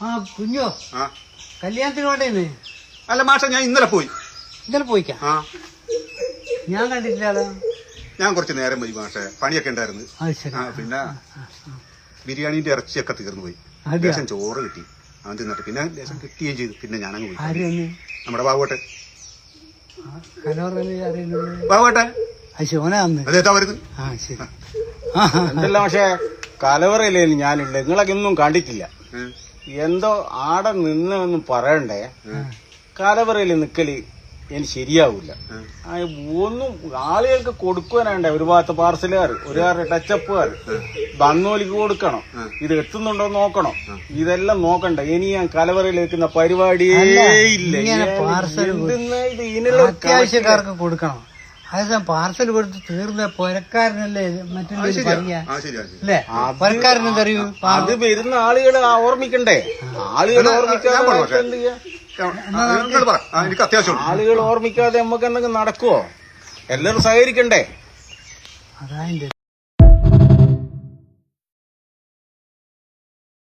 ആ കുഞ്ഞോ. ആ. കല്യാണത്തിന് വേണ്ടേന്ന് അല്ല മാഷ ഞാൻ ഇന്നലെ പോയി. ഇന്നലെ പോയിക്കാ? ആ. ഞാൻ കണ്ടിട്ടില്ലല്ലോ ഞാൻ കുറച്ച് നേരം പോയി മാഷെ. പണിയൊക്കെ ഉണ്ടായിരുന്നു. അത് ശരി. ആ പിന്നെ ബിരിയാണിന്റെ ഇറച്ചിയൊക്കെ തീർന്നു പോയി. അതെയോ? ലേശം ചോറ് കിട്ടി. അവൻ തിന്നിട്ട് പിന്നെ ലേശം കിട്ടുകയും ചെയ്തു. പിന്നെ ഞാനങ്ങ് പോയി. നമ്മുടെ കലോറല്ലേ അറിയുന്നത് ബാബുട്ടെ അത് ശിവന വന്ന് അതേതാ വരുന്നത്? ആ ശരി. ആ. ആ, എന്തല്ല പക്ഷെ കലവറയില്ലേ ഞാനില്ല നിങ്ങളൊക്കെ ഒന്നും കണ്ടിട്ടില്ല. ഉം. എന്തോ ആടെ നിന്നൊന്നും പറയണ്ടേ? കലവറയിൽ നിക്കൽ എനിക്ക് ശരിയാവൂല. ആ, ഒന്നും ആളുകൾക്ക് കൊടുക്കുവാനാണ്ടേ ഒരു ഭാഗത്ത് പാർസലുകാർ ഒരു കാറ് ടച്ചപ്പുകാർ ബന്നോലിക്ക് കൊടുക്കണം. ഇത് എത്തുന്നുണ്ടോ നോക്കണം. ഇതെല്ലാം നോക്കണ്ട. ഇനി ഞാൻ കലവറയിൽ വെക്കുന്ന പരിപാടിയേ ഇല്ല. ഇത് ഇതിനുള്ള അത്യാവശ്യക്കാർക്ക് കൊടുക്കണം. അത് പാർസൽ കൊടുത്ത് തീർന്ന പുരക്കാരനല്ലേ മറ്റൊരു മറ്റുള്ള പറയാ ആ ശരിയാ അല്ലേ? പുരക്കാരനെന്തറിയൂ അത് വരുന്ന ആളുകളെ ഓർമ്മിക്കണ്ടേ? ആളുകളെ ഓർമ്മിക്കാതെ ആളുകൾ ഓർമ്മിക്കാതെ നമുക്ക് എന്തെങ്കിലും നടക്കുവോ? എല്ലാവരും സഹകരിക്കണ്ടേ? അതാ